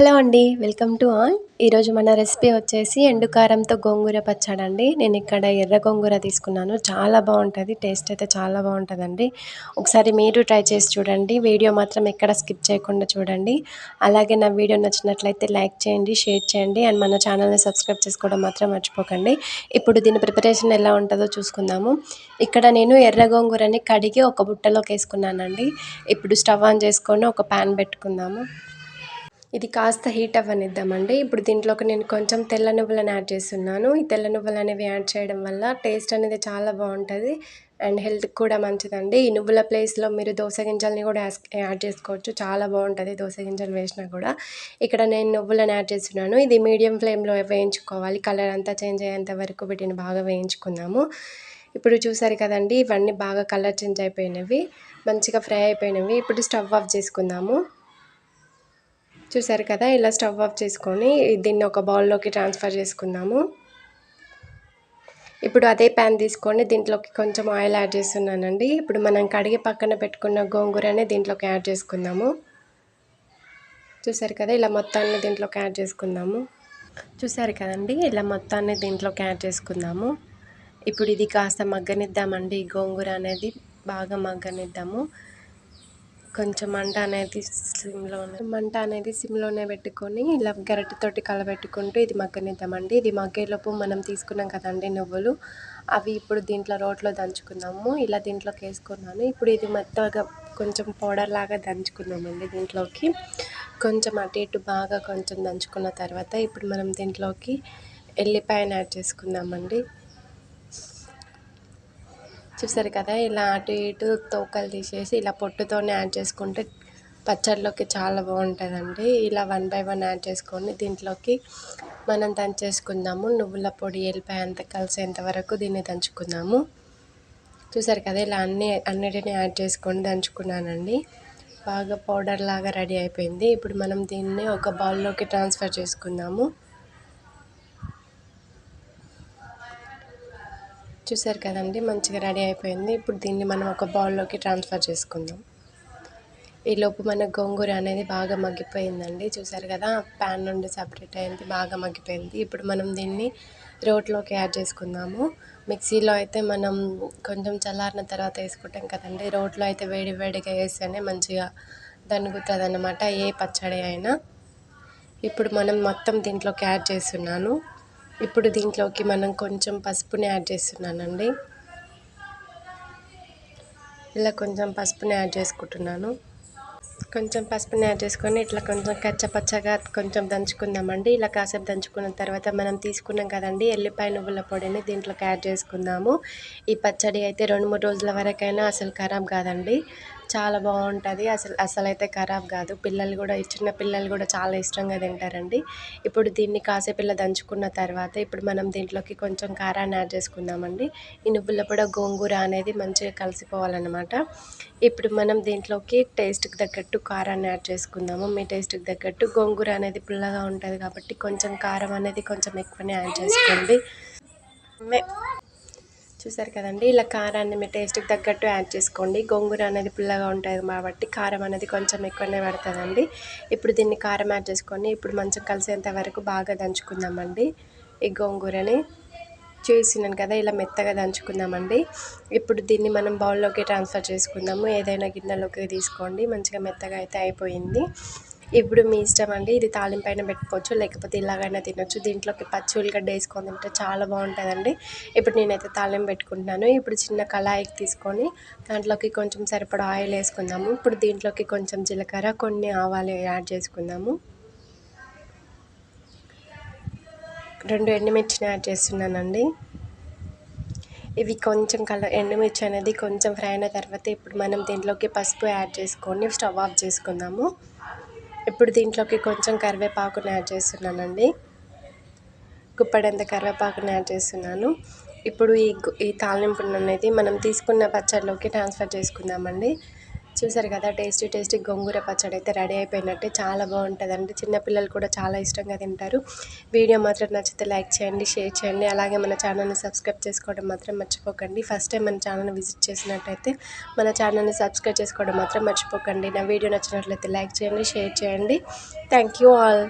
Hello అండి welcome to all. ఈరోజు మన రెసిపీ వచ్చేసి ఎండు కారంతో గోంగూర పచ్చడి అండి నేను ఇక్కడ ఎర్ర గోంగూర తీసుకున్నాను. చాలా బాగుంటుంది టేస్ట్ అయితే చాలా బాగుంటుందండి. ఒకసారి మీరు ట్రై చేసి చూడండి. వీడియో మాత్రం ఎక్కడ స్కిప్ చేయకుండా చూడండి. అలాగే నా వీడియో నచ్చినట్లయితే లైక్ చేయండి షేర్ చేయండి అండ్ మన ఛానల్ని సబ్స్క్రైబ్ చేసుకోవడం మాత్రం మర్చిపోకండి. ఇప్పుడు దీని ప్రిపరేషన్ ఎలా ఉంటుందో చూసుకుందాము. ఇక్కడ నేను ఎర్ర గోంగూరని కడిగి ఒక బుట్టలోకి వేసుకున్నానండి. ఇప్పుడు స్టవ్ ఆన్ చేసుకొని ఒక ప్యాన్ పెట్టుకుందాము. ఇది కాస్త హీట్ అవ్వనిద్దామండి. ఇప్పుడు దీంట్లోకి నేను కొంచెం తెల్ల నువ్వులను యాడ్ చేస్తున్నాను. ఈ తెల్ల నువ్వులు అనేవి యాడ్ చేయడం వల్ల టేస్ట్ అనేది చాలా బాగుంటుంది అండ్ హెల్త్కి కూడా మంచిదండి. ఈ నువ్వుల ప్లేస్లో మీరు దోశ గింజల్ని కూడా యాడ్ చేసుకోవచ్చు. చాలా బాగుంటుంది దోశ గింజలు వేసినా కూడా. ఇక్కడ నేను నువ్వులను యాడ్ చేస్తున్నాను. ఇది మీడియం ఫ్లేమ్లో వేయించుకోవాలి. కలర్ అంతా చేంజ్ అయ్యేంత వరకు వీటిని బాగా వేయించుకుందాము. ఇప్పుడు చూసారు కదండి ఇవన్నీ బాగా కలర్ చేంజ్ అయిపోయినవి. మంచిగా ఫ్రై అయిపోయినవి. ఇప్పుడు స్టవ్ ఆఫ్ చేసుకుందాము. చూసారు కదా ఇలా స్టవ్ ఆఫ్ చేసుకొని దీన్ని ఒక బౌల్లోకి ట్రాన్స్ఫర్ చేసుకుందాము ఇప్పుడు అదే ప్యాన్ తీసుకొని దీంట్లోకి కొంచెం ఆయిల్ యాడ్ చేస్తున్నానండి. ఇప్పుడు మనం కడిగి పక్కన పెట్టుకున్న గోంగూరని దీంట్లోకి యాడ్ చేసుకుందాము. చూసారు కదా ఇలా మొత్తాన్ని దీంట్లోకి యాడ్ చేసుకుందాము. చూసారు కదండి ఇలా మొత్తాన్ని దీంట్లోకి యాడ్ చేసుకుందాము. ఇప్పుడు ఇది కాస్త మగ్గనిద్దామండి గోంగూర అనేది బాగా మగ్గనిద్దాము. కొంచెం మంట అనేది సిమ్లోనే మంట అనేది సిమ్లోనే పెట్టుకొని ఇలా గరిటెతోటి కలబెట్టుకుంటూ ఇది మగ్గనిద్దామండి. ఇది మగ్గేలోపు మనం తీసుకున్నాం కదండి నువ్వులు. అవి ఇప్పుడు దీంట్లో రోట్లో దంచుకుందాము. ఇలా దీంట్లోకి వేసుకున్నాను. ఇప్పుడు ఇది మెత్తగా కొంచెం పౌడర్ లాగా దంచుకుందామండి దీంట్లోకి. కొంచెం అటు ఇటు బాగా కొంచెం దంచుకున్న తర్వాత ఇప్పుడు మనం దీంట్లోకి ఎల్లిపాయను యాడ్ చేసుకుందామండి. చూసారు కదా ఇలా అటు ఇటు తోకలు తీసేసి ఇలా పొట్టుతోనే యాడ్ చేసుకుంటే పచ్చడిలోకి చాలా బాగుంటుందండి. ఇలా వన్ బై వన్ యాడ్ చేసుకొని దీంట్లోకి మనం దంచేసుకుందాము. నువ్వుల పొడి ఎల్లిపాయ అంతా కలిసేంత వరకు దీన్ని దంచుకుందాము. చూసారు కదా ఇలా అన్ని అన్నిటిని యాడ్ చేసుకొని దంచుకున్నానండి. బాగా పౌడర్ లాగా రెడీ అయిపోయింది. ఇప్పుడు మనం దీన్ని ఒక బౌల్లోకి ట్రాన్స్ఫర్ చేసుకుందాము. చూసారు కదండి మంచిగా రెడీ అయిపోయింది. ఇప్పుడు దీన్ని మనం ఒక బౌల్లోకి ట్రాన్స్ఫర్ చేసుకుందాం. ఈలోపు మన గోంగూర అనేది బాగా మగ్గిపోయిందండి. చూసారు కదా ప్యాన్ నుండి సపరేట్ అయింది బాగా మగ్గిపోయింది. ఇప్పుడు మనం దీన్ని రోట్లోకి యాడ్ చేసుకుందాము. మిక్సీలో అయితే మనం కొంచెం చల్లారిన తర్వాత వేసుకుంటాం కదండి. రోట్లో అయితే వేడి వేడిగా వేస్తేనే మంచిగా దనుగుతుంది అన్నమాట ఏ పచ్చడి అయినా. ఇప్పుడు మనం మొత్తం దీంట్లోకి యాడ్ చేస్తున్నాను. ఇప్పుడు దీంట్లోకి మనం కొంచెం పసుపుని యాడ్ చేస్తున్నానండి. ఇలా కొంచెం పసుపుని యాడ్ చేసుకుంటున్నాను. కొంచెం పసుపుని యాడ్ చేసుకొని ఇట్లా కొంచెం కచ్చపచ్చగా కొంచెం దంచుకుందామండి. ఇలా కాసేపు దంచుకున్న తర్వాత మనం తీసుకున్నాం కదండి ఎల్లిపాయ నువ్వుల పొడిని దీంట్లోకి యాడ్ చేసుకుందాము. ఈ పచ్చడి అయితే రెండు మూడు రోజుల వరకైనా అసలు ఖరాబ్ కాదండి. చాలా బాగుంటుంది. అసలు అసలు అయితే ఖరాబ్ కాదు. పిల్లలు కూడా చిన్న పిల్లలు కూడా చాలా ఇష్టంగా తింటారండి. ఇప్పుడు దీన్ని కాసేపు ఇలా దంచుకున్న తర్వాత ఇప్పుడు మనం దీంట్లోకి కొంచెం కారాన్ని యాడ్ చేసుకుందామండి. ఈ నువ్వుల గోంగూర అనేది మంచిగా కలిసిపోవాలన్నమాట. ఇప్పుడు మనం దీంట్లోకి టేస్ట్కి తగ్గట్టు కారాన్ని యాడ్ చేసుకుందాము. మీ టేస్ట్కి తగ్గట్టు గోంగూర అనేది పుల్లగా ఉంటుంది కాబట్టి కొంచెం కారం అనేది కొంచెం ఎక్కువనే యాడ్ చేసుకోండి. చూసారు కదండి? ఇలా కారాన్ని మీ టేస్ట్కి తగ్గట్టు యాడ్ చేసుకోండి. గోంగూర అనేది పుల్లగా ఉంటుంది కాబట్టి కారం అనేది కొంచెం ఎక్కువనే పడుతుందండి. ఇప్పుడు దీన్ని కారం యాడ్ చేసుకొని ఇప్పుడు మంచిగా కలిసేంత వరకు బాగా దంచుకుందామండి. ఈ గోంగూరని చూసినాను కదా ఇలా మెత్తగా దంచుకుందామండి. ఇప్పుడు దీన్ని మనం బౌల్లోకి ట్రాన్స్ఫర్ చేసుకుందాము. ఏదైనా గిన్నెలోకి తీసుకోండి. మంచిగా మెత్తగా అయితే అయిపోయింది. ఇప్పుడు మీ ఇష్టం అండి ఇది తాలింపైన పెట్టుకోవచ్చు లేకపోతే ఇలాగైనా తినొచ్చు. దీంట్లోకి పచ్చి ఉల్లిగడ్డ వేసుకొని తింటే చాలా బాగుంటుందండి. ఇప్పుడు నేనైతే తాలింపు పెట్టుకుంటున్నాను. ఇప్పుడు చిన్న కళాయికి తీసుకొని దాంట్లోకి కొంచెం సరిపడా ఆయిల్ వేసుకుందాము. ఇప్పుడు దీంట్లోకి కొంచెం జీలకర్ర కొన్ని ఆవాలు యాడ్ చేసుకుందాము. రెండు ఎండుమిర్చిని యాడ్ చేస్తున్నానండి. ఇవి కొంచెం కలర్ ఎండుమిర్చి అనేది కొంచెం ఫ్రై అయిన తర్వాత ఇప్పుడు మనం దీంట్లోకి పసుపు యాడ్ చేసుకొని స్టవ్ ఆఫ్ చేసుకుందాము. ఇప్పుడు దీంట్లోకి కొంచెం కరివేపాకుని యాడ్ చేస్తున్నానండి. గుప్పడంత కరివేపాకుని యాడ్ చేస్తున్నాను. ఇప్పుడు ఈ ఈ తాలింపు అనేది మనం తీసుకున్న పచ్చడిలోకి ట్రాన్స్ఫర్ చేసుకుందామండి. చూసారు కదా టేస్టీ టేస్టీ గోంగూర పచ్చడి అయితే రెడీ అయిపోయినట్టే చాలా బాగుంటుందండి. చిన్నపిల్లలు కూడా చాలా ఇష్టంగా తింటారు. వీడియో మాత్రం నచ్చితే లైక్ చేయండి షేర్ చేయండి. అలాగే మన ఛానల్ని సబ్స్క్రైబ్ చేసుకోవడం మాత్రం మర్చిపోకండి. ఫస్ట్ టైం మన ఛానల్ని విజిట్ చేసినట్టయితే మన ఛానల్ని సబ్స్క్రైబ్ చేసుకోవడం మాత్రం మర్చిపోకండి. నా వీడియో నచ్చినట్లయితే లైక్ చేయండి షేర్ చేయండి. Thank you all.